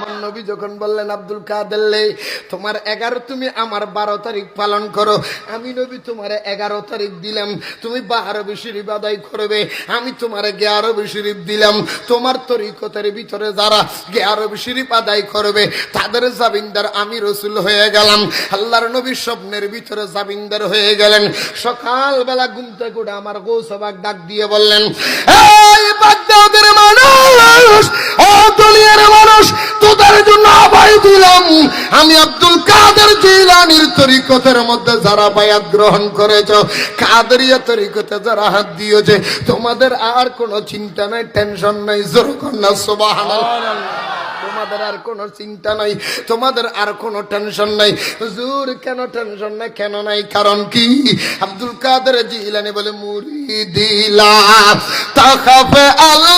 আমার নবী যখন বললেন, আব্দুল কাদের তোমার এগারো তুমি আমার বারো তারিখ পালন করো। আমি নবী তোমার এগারো তারিখ দিলাম। তুমি বারো শরীফ আদায় করবে। আমি তোমার গেয়ারো শরীফ দিলাম। তোমার তরিকতের ভিতরে যারা গেয়ারো শরীফ আদায় করবে, তাদের জাবিন্দার আমি রসুল হয়ে গেলাম। আল্লাহর নবীর স্বপ্নের ভিতরে জাবিন্দার হয়ে গেলেন। সকালবেলা ঘুমতে করে আমার গৌসবাক ডাক দিয়ে বললেন মানুষ, ও দুনিয়ার মানুষ তোদের জন্য আবাই দিলাম আমি আব্দুল কাদের জিলানির তরিকতের মধ্যে যারা বায়াত গ্রহণ করেছ। কাদরিয়া তরিকতে যারা হাত দিয়েছে, তোমাদের আর কোনো চিন্তা নাই, টেনশন নাই, জোর কন্যা সুবহানাল্লাহ। তোমাদের আর কোনো চিন্তা নাই, তোমাদের আর কোনো টেনশন নাই। কেন টেনশন নাই, কেন নাই? কারণ কি? আব্দুল কাদের জিলানি বলে মুরি দিলা তাকাফে আল্লাহ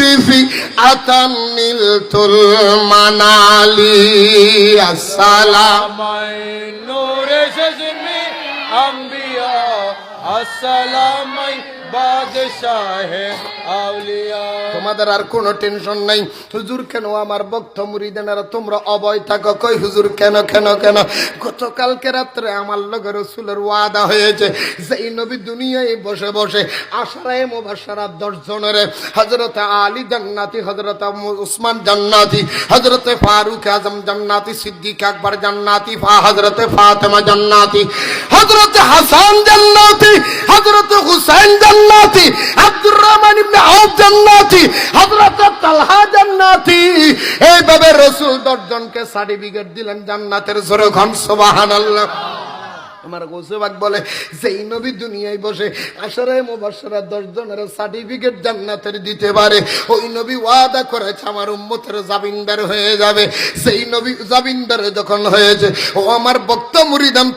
রিফি আতানিল তুল মানালি আসসালাম। আমায় নূরে সজমি আম্বিয়া আসসালামাই বাদশাহে আউলিয়া। তোমাদের আর কোনো টেনশন নাই। হুজুর কেন আমার ভক্ত মুরিদানারা তোমরা অবয় থাকো? কই হুজুর কেন কেন কেন? গতকালকে রাত্রে আমার লগে রসুলের ওয়াদা হয়েছে যেই নবী দুনিয়ায় বসে বসে আশারায় মুবাসারা দশ জনের হজরত আলী জান্নাতি হজরত উসমান জান্নাতি হজরত ফারুক আজম জান্নাতি, সিদ্দিক আকবর জান্নাতি, ফা হজরত ফাতেমা জান্নাতি হজরত হাসান জান্নাতি হজরত হুসাইন জান্নাতি এইভাবে সার্টিফিকেট দিলেন জান্নাতের জোরে আমার বলে নবী দুনিয়ায় বসে আশারায় মুবাশশারা দশ জনের সার্টিফিকেট জান্নাতের দিতে পারে, ওই নবী ওয়াদা করেছে, আমার উম্মতের হয়ে যাবে। সেই নবী যখন হয়েছে, ও আমার বক্ত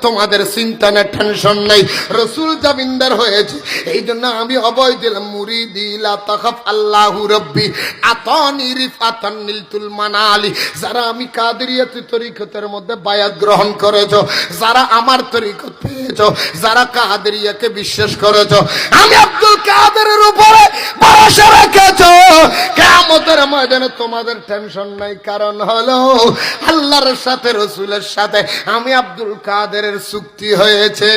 তোমাদের চিন্তা না টেনশন নাই। রসুল জাবিন্দার হয়েছে এই জন্য আমি অবয় দিলাম মুরিদিলা তখফ আল্লাহু রব্বি, আতানি রিফাতান নিলতুল মানালি। যারা আমি কাদেরিয়াতি তরিকতের মধ্যে বায়াত গ্রহণ করেছ, যারা আমার তরিকত পেয়েছ, যারা কাদেরিয়াকে বিশ্বাস করেছ, আমি আব্দুল কাদেরের উপরে ভরসা রেখেছো। কেমতের ময়দানে তোমাদের টেনশন নাই, কারণ হলো আল্লাহর সাথে, রসুলের সাথে আমি আব্দুল কাদেরের চুক্তি হয়েছে।